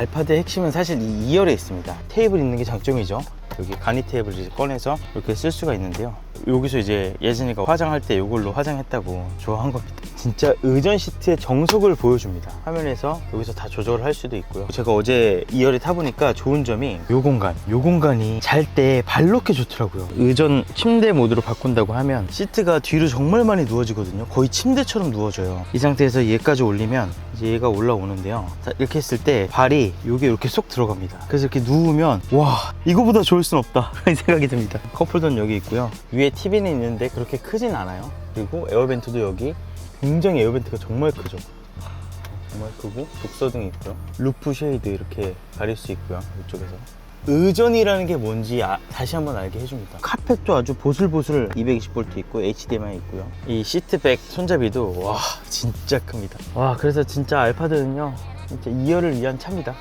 알파드의 핵심은 사실 이 2열에 있습니다. 테이블 있는 게 장점이죠. 여기 간이 테이블을 이제 꺼내서 이렇게 쓸 수가 있는데요. 여기서 이제 예진이가 화장할 때 이걸로 화장했다고 좋아한 겁니다. 진짜 의전 시트의 정석을 보여줍니다. 화면에서 여기서 다 조절을 할 수도 있고요. 제가 어제 2열에 타보니까 좋은 점이 요 공간, 요 공간이 잘 때 발 놓기 좋더라고요. 의전 침대 모드로 바꾼다고 하면 시트가 뒤로 정말 많이 누워지거든요. 거의 침대처럼 누워져요. 이 상태에서 얘까지 올리면 이제 얘가 올라오는데요. 자, 이렇게 했을 때 발이 여기 이렇게 쏙 들어갑니다. 그래서 이렇게 누우면 와 이거보다 좋을 순 없다 이 생각이 듭니다. 컵홀더는 여기 있고요. 위에 TV는 있는데 그렇게 크진 않아요. 그리고 에어벤트도 여기 굉장히 에어벤트가 정말 크죠. 정말 크고 독서등이 있고요. 루프 쉐이드 이렇게 가릴 수 있고요. 이쪽에서. 의전이라는 게 뭔지 아- 다시 한번 알게 해줍니다. 카펫도 아주 보슬보슬 220V 있고 HDMI 있고요. 이 시트백 손잡이도 와 진짜 큽니다. 와 그래서 진짜 알파드는요 진짜 2열을 위한 차입니다.